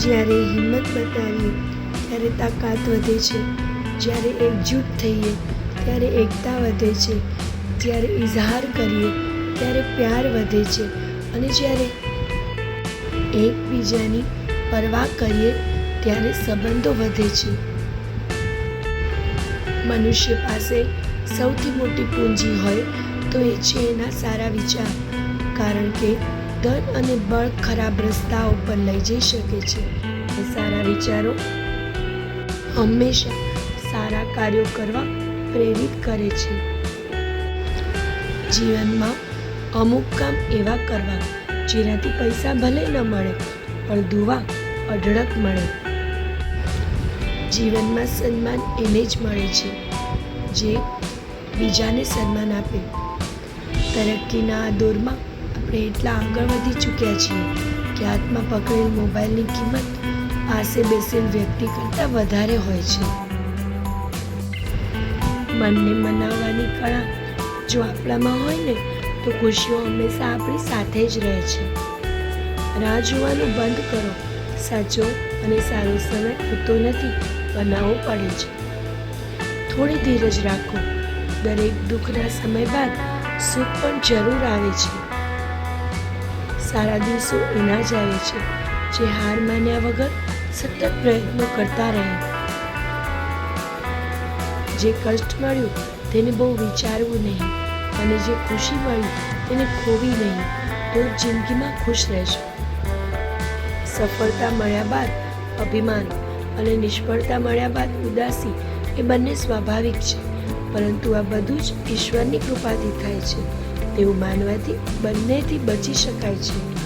જ્યારે હિંમત બતાવીએ, ત્યારે તાકાત વધે છે. જ્યારે એકજૂટ થઈએ, ત્યારે એકતા વધે છે. જ્યારે ઇઝહાર કરીએ, ત્યારે પ્યાર વધે છે. અને જ્યારે એકબીજાની પરવા કરીએ, ત્યારે સંબંધો વધે છે. મનુષ્ય પાસે સૌથી મોટી પૂંજી હોય તો એ છે એના સારા વિચાર. કારણ કે ધન અને બળ ખરાબ રસ્તા ઉપર લઈ જઈ શકે છે. સારા વિચારો હંમેશા સારા કાર્યો કરવા પ્રેરિત કરે છે. જીવનમાં અમુક કામ એવા કરવા જેનાથી પૈસા ભલે ન મળે, પણ દુવા અઢળક મળે. જીવનમાં સન્માન એને જ મળે છે, જે બીજાને સન્માન આપે. તરક્કીના દોરમાં આપણે એટલા આગળ વધી ચૂક્યા છીએ કે હાથમાં પકડેલ મોબાઈલની કિંમત પાસે બેસેલ વ્યક્તિ કરતાં વધારે હોય છે. મનને મનાવવાની કળા જો આપણામાં હોય ને, તો ખુશીઓ હંમેશા આપણી સાથે જ રહે છે. રાહ જોવાનું બંધ કરો. સાચો અને સારો સમય હોતો નથી, બનાવવો પડે છે. થોડી ધીરજ રાખો. દરેક દુઃખના સમય બાદ સુખ પણ જરૂર આવે છે. સારા દિવસો એના જ આવે છે. જે હાર માન્યા વગર સતત પ્રયત્નો કરતા રહે. જે કષ્ટ મળ્યું તેને બહુ વિચારવું નહીં અને જે ખુશી મળી તેને ખોવી નહીં, તો જિંદગીમાં ખુશ રહેશો. સફળતા મળ્યા બાદ અભિમાન અને નિષ્ફળતા મળ્યા બાદ ઉદાસી એ બંને સ્વાભાવિક છે, પરંતુ આ બધું જ ઈશ્વરની કૃપાથી થાય છે. તેવું માનવાથી બંનેથી બચી શકાય છે.